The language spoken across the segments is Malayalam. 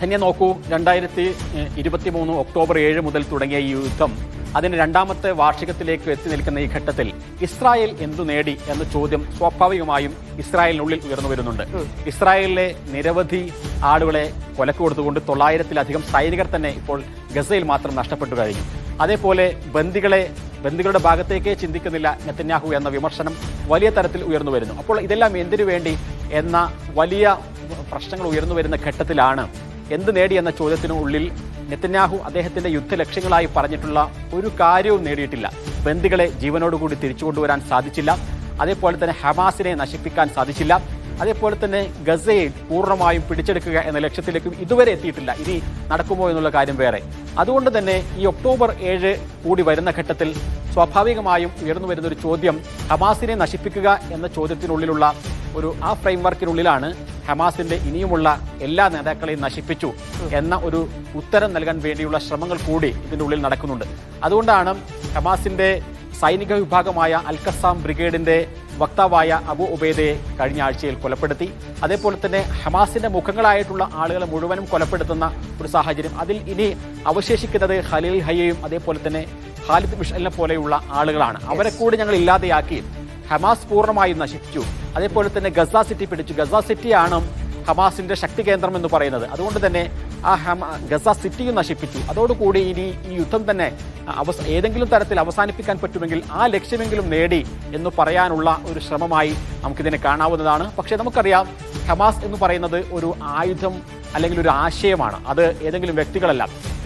തന്നെ നോക്കൂ രണ്ടായിരത്തി ഇരുപത്തി മൂന്ന് ഒക്ടോബർ ഏഴ് മുതൽ തുടങ്ങിയ ഈ യുദ്ധം അതിന് രണ്ടാമത്തെ വാർഷികത്തിലേക്ക് എത്തി നിൽക്കുന്ന ഈ ഘട്ടത്തിൽ ഇസ്രായേൽ എന്തു നേടി എന്ന ചോദ്യം സ്വാഭാവികമായും ഇസ്രായേലിനുള്ളിൽ ഉയർന്നു വരുന്നുണ്ട്. ഇസ്രായേലിലെ നിരവധി ആളുകളെ കൊലക്ക് കൊടുത്തുകൊണ്ട് തൊള്ളായിരത്തിലധികം സൈനികർ തന്നെ ഇപ്പോൾ ഗസയിൽ മാത്രം നഷ്ടപ്പെട്ടു കഴിഞ്ഞു. അതേപോലെ ബന്ദികളെ ബന്ദികളുടെ ഭാഗത്തേക്കേ ചിന്തിക്കുന്നില്ല നെത്തന്യാഹു എന്ന വിമർശനം വലിയ തരത്തിൽ ഉയർന്നു വരുന്നു. അപ്പോൾ ഇതെല്ലാം എന്തിനു വേണ്ടി എന്ന വലിയ പ്രശ്നങ്ങൾ ഉയർന്നു വരുന്ന ഘട്ടത്തിലാണ് എന്ത് നേടി എന്ന ചോദ്യത്തിനുള്ളിൽ നെത്തന്യാഹു അദ്ദേഹത്തിന്റെ യുദ്ധലക്ഷ്യങ്ങളായി പറഞ്ഞിട്ടുള്ള ഒരു കാര്യവും നേടിയിട്ടില്ല. ബന്ദികളെ ജീവനോടുകൂടി തിരിച്ചു കൊണ്ടുവരാൻ സാധിച്ചില്ല. അതേപോലെ തന്നെ ഹമാസിനെ നശിപ്പിക്കാൻ സാധിച്ചില്ല. അതേപോലെ തന്നെ ഗസയെ പൂർണമായും പിടിച്ചെടുക്കുക എന്ന ലക്ഷ്യത്തിലേക്കും ഇതുവരെ എത്തിയിട്ടില്ല. ഇനി നടക്കുമോ എന്നുള്ള കാര്യം വേറെ. അതുകൊണ്ട് തന്നെ ഈ ഒക്ടോബർ ഏഴ് കൂടി വരുന്ന ഘട്ടത്തിൽ സ്വാഭാവികമായും ഉയർന്നു വരുന്ന ഒരു ചോദ്യം ഹമാസിനെ നശിപ്പിക്കുക എന്ന ചോദ്യത്തിനുള്ളിലുള്ള ഒരു ആ ഫ്രെയിംവർക്കിനുള്ളിലാണ് ഹമാസിന്റെ ഇനിയുമുള്ള എല്ലാ നേതാക്കളെയും നശിപ്പിച്ചു എന്ന ഒരു ഉത്തരം നൽകാൻ വേണ്ടിയുള്ള ശ്രമങ്ങൾ കൂടി ഇതിന്റെ ഉള്ളിൽ നടക്കുന്നുണ്ട്. അതുകൊണ്ടാണ് ഹമാസിന്റെ സൈനിക വിഭാഗമായ അൽക്കസാം ബ്രിഗേഡിന്റെ വക്താവായ അബു ഉബൈദയെ കഴിഞ്ഞ ആഴ്ചയിൽ കൊലപ്പെടുത്തി. അതേപോലെ തന്നെ ഹമാസിന്റെ മുഖങ്ങളായിട്ടുള്ള ആളുകളെ മുഴുവനും കൊലപ്പെടുത്തുന്ന ഒരു സാഹചര്യം. അതിൽ ഇനി അവശേഷിക്കുന്നത് ഖലീൽ ഹയ്യയും അതേപോലെ തന്നെ ഖാലിദ് മിഷലിനെ പോലെയുള്ള ആളുകളാണ്. അവരെ കൂടി ഞങ്ങൾ ഇല്ലാതെയാക്കി ഹമാസ് പൂർണമായും നശിപ്പിച്ചു. അതേപോലെ തന്നെ ഗസ സിറ്റി പിടിച്ചു. ഗസ സിറ്റിയാണ് ഹമാസിന്റെ ശക്തി കേന്ദ്രം എന്ന് പറയുന്നത്. അതുകൊണ്ട് തന്നെ ആ ഹമ ഗസ സിറ്റിയും നശിപ്പിച്ചു. അതോടുകൂടി ഇനി ഈ യുദ്ധം തന്നെ അവസ ഏതെങ്കിലും തരത്തിൽ അവസാനിപ്പിക്കാൻ പറ്റുമെങ്കിൽ ആ ലക്ഷ്യമെങ്കിലും നേടി എന്ന് പറയാനുള്ള ഒരു ശ്രമമായി നമുക്കിതിനെ കാണാവുന്നതാണ്. പക്ഷേ നമുക്കറിയാം ഹമാസ് എന്ന് പറയുന്നത് ഒരു ആയുധം അല്ലെങ്കിൽ ഒരു ആശയമാണ്. അത് ഏതെങ്കിലും വ്യക്തികളല്ല.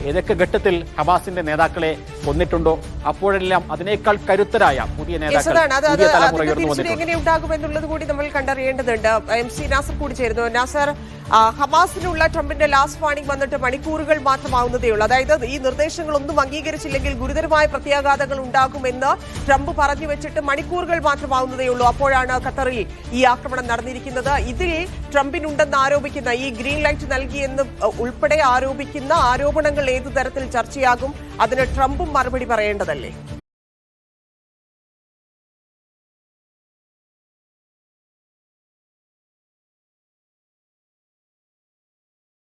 ഏതൊക്കെ ഘട്ടത്തിൽ ഹമാസിന്റെ നേതാക്കളെ കൊന്നിട്ടുണ്ടോ? അപ്പോഴെല്ലാം അതിനേക്കാൾ കരുത്തരായ പുതിയ നേതാക്കൾ യെസതാണ് അത് അത് പുതിയ തലമുറ അതിന്റെ ഉയർന്നു തിരിച്ചടി വന്നിട്ടുണ്ട്. എങ്ങനെ ഉണ്ടാകും എന്നുള്ളത് കൂടി നമ്മൾ കണ്ടറിയേണ്ടതുണ്ട്. എം സി നാസർ കൂടി ചേരുന്നു. നാസർ ഹമാസിനുള്ള ട്രംപിന്റെ ലാസ്റ്റ് വാണിംഗ് വന്നിട്ട് മണിക്കൂറുകൾ മാത്രമാവുന്നതേ ഉള്ളൂ. അതായത് ഈ നിർദ്ദേശങ്ങളൊന്നും അംഗീകരിച്ചില്ലെങ്കിൽ ഗുരുതരമായ പ്രത്യാഘാതങ്ങൾ ഉണ്ടാകുമെന്ന് ട്രംപ് പറഞ്ഞു വെച്ചിട്ട് മണിക്കൂറുകൾ മാത്രമാവുന്നതേ ഉള്ളൂ. അപ്പോഴാണ് ഖത്തറിൽ ഈ ആക്രമണം നടന്നിരിക്കുന്നത്. ഇതിൽ ട്രംപിനുണ്ടെന്ന് ആരോപിക്കുന്ന ഈ ഗ്രീൻ ലൈറ്റ് നൽകിയെന്ന് ഉൾപ്പെടെ ആരോപിക്കുന്ന ആരോപണങ്ങൾ ഏതു തരത്തിൽ ചർച്ചയാകും? അതിന് ട്രംപും മറുപടി പറയേണ്ടതല്ലേ?